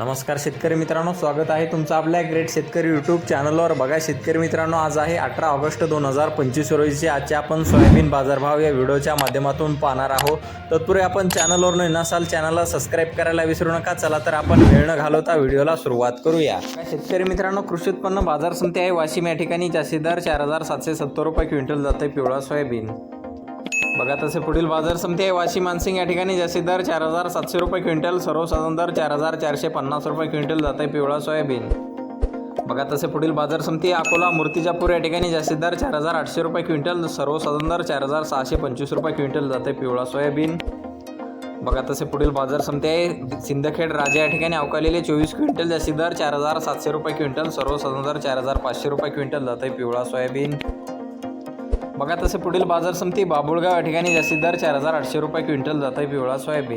नमस्कार शेतकरी मित्रांनो स्वागत आहे तुमचं आपल्या ग्रेट शेतकरी यूट्यूब चॅनलवर बघा शेतकरी मित्रांनो आज आहे अठरा ऑगस्ट दोन हजार पंचवीस रोजीचे आजचे आपण सोयाबीन बाजारभाव या व्हिडिओच्या माध्यमातून पाहणार आहोत. तत्पूर्वी आपण चॅनलवर न नसाल चॅनलला सबस्क्राईब करायला विसरू नका. चला तर आपण वेळ न घालवता व्हिडिओला सुरुवात करूया. शेतकरी मित्रांनो कृषी उत्पन्न बाजार समिती आहे. वाशिम या ठिकाणी जास्तीत दर चार हजार सातशे सत्तर रुपये क्विंटल जाते पिवळा सोयाबीन. बघा तसे पुढील बाजार समिती आहे. वाशी मानसिंग या ठिकाणी जास्तीत दर चार हजार सातशे रुपये क्विंटल सर्वसाधारण दर चार हजार चारशे पन्नास रुपये क्विंटल जात आहे पिवळा सोयाबीन. बघा तसे पुढील बाजार समिती अकोला मूर्तिजापूर या ठिकाणी जास्तीत दर चार हजार आठशे रुपये क्विंटल सर्वसाधारण दर चार हजार सहाशे पंचवीस रुपये क्विंटल जात आहे पिवळा सोयाबीन. बघा तसे पुढील बाजार समिती आहे. सिंदखेड राजा या ठिकाणी अवकालेले चोवीस क्विंटल जास्तीत दर चार हजार सातशे रुपये क्विंटल सर्वसाधारण दर चार हजार पाचशे रुपये क्विंटल जात आहे पिवळा सोयाबीन. बघा तसे पुढील बाजार समिती बाबुळगाव या ठिकाणी जास्तीत दर चार हजार आठशे रुपये क्विंटल जात आहे पिवळा सोयाबीन.